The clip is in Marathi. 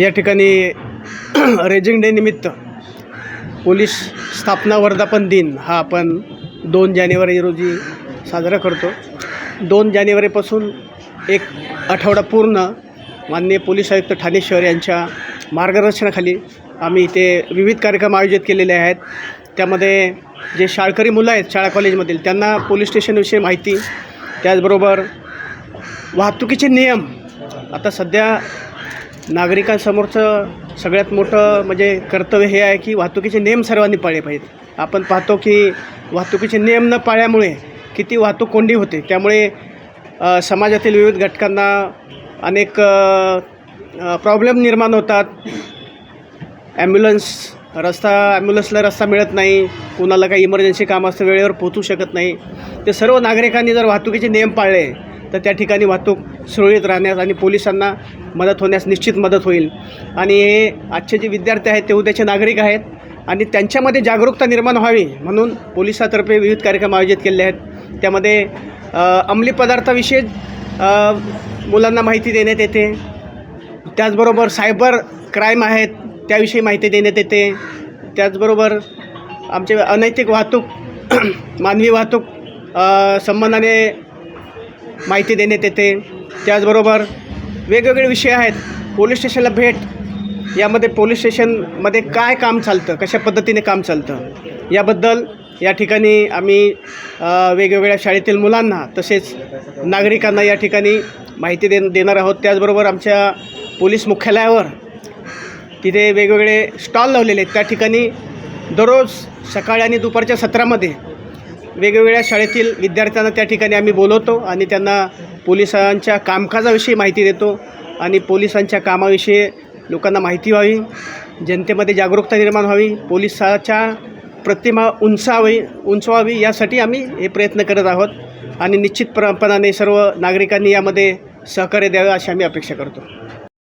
या ठिकाणी रेजिंग डे निमित्त पोलीस स्थापना वर्धापन दिन हा आपण दोन जानेवारी रोजी साजरा करतो. दोन जानेवारीपासून एक आठवडा पूर्ण माननीय पोलीस आयुक्त ठाणे शहर यांच्या मार्गदर्शनाखाली आम्ही इथे विविध कार्यक्रम आयोजित केलेले आहेत. त्यामध्ये जे शाळकरी मुलं आहेत शाळा कॉलेजमधील त्यांना पोलीस स्टेशनविषयी माहिती त्याचबरोबर वाहतुकीचे नियम. आता सध्या नागरिकांसमोरचं सगळ्यात मोठं म्हणजे कर्तव्य हे आहे की वाहतुकीचे नियम सर्वांनी पाळले पाहिजेत. आपण पाहतो की वाहतुकीचे नियम न पाळल्यामुळे किती वाहतूक कोंडी होते. त्यामुळे समाजातील विविध घटकांना अनेक प्रॉब्लेम निर्माण होतात. ॲम्ब्युलन्स रस्ता ॲम्ब्युलन्सला रस्ता मिळत नाही. कुणाला काही इमर्जन्सी काम असतं वेळेवर पोहोचू शकत नाही. ते सर्व नागरिकांनी जर वाहतुकीचे नियम पाळले तर त्या ठिकाणी वाहतूक सुरळीत राहण्यास आणि पोलिसांना मदत होण्यास निश्चित मदत होईल. आणि हे आजचे जे विद्यार्थी आहेत ते उद्याचे नागरिक आहेत आणि त्यांच्यामध्ये जागरूकता निर्माण व्हावी म्हणून पोलिसातर्फे विविध कार्यक्रम आयोजित केले आहेत. त्यामध्ये अंमली पदार्थाविषयी मुलांना माहिती देण्यात येते. त्याचबरोबर सायबर क्राईम आहेत त्याविषयी माहिती देण्यात येते. त्याचबरोबर आमचे अनैतिक वाहतूक मानवी वाहतूक संबंधाने माहिती देण्यात येते. त्याचबरोबर वेगवेगळे विषय आहेत. पोलीस स्टेशनला भेट यामध्ये पोलीस स्टेशनमध्ये काय काम चालतं कशा पद्धतीने काम चालतं याबद्दल या ठिकाणी आम्ही वेगवेगळ्या शाळेतील मुलांना तसेच नागरिकांना या ठिकाणी माहिती दे देणार आहोत. त्याचबरोबर आमच्या पोलीस मुख्यालयावर तिथे वेगवेगळे स्टॉल लावलेले आहेत. त्या ठिकाणी दररोज सकाळी आणि दुपारच्या सत्रामध्ये वेगवेगळ्या शाळेतील विद्यार्थ्यांना त्या ठिकाणी आम्ही बोलवतो आणि त्यांना पोलिसांच्या कामकाजाविषयी माहिती देतो आणि पोलिसांच्या कामाविषयी लोकांना माहिती व्हावी जनतेमध्ये जागरूकता निर्माण व्हावी पोलिसाच्या प्रतिमा उंचावी उंचवावी यासाठी आम्ही हे प्रयत्न करत आहोत आणि निश्चितपणाने सर्व नागरिकांनी यामध्ये सहकार्य द्यावे अशी आम्ही अपेक्षा करतो.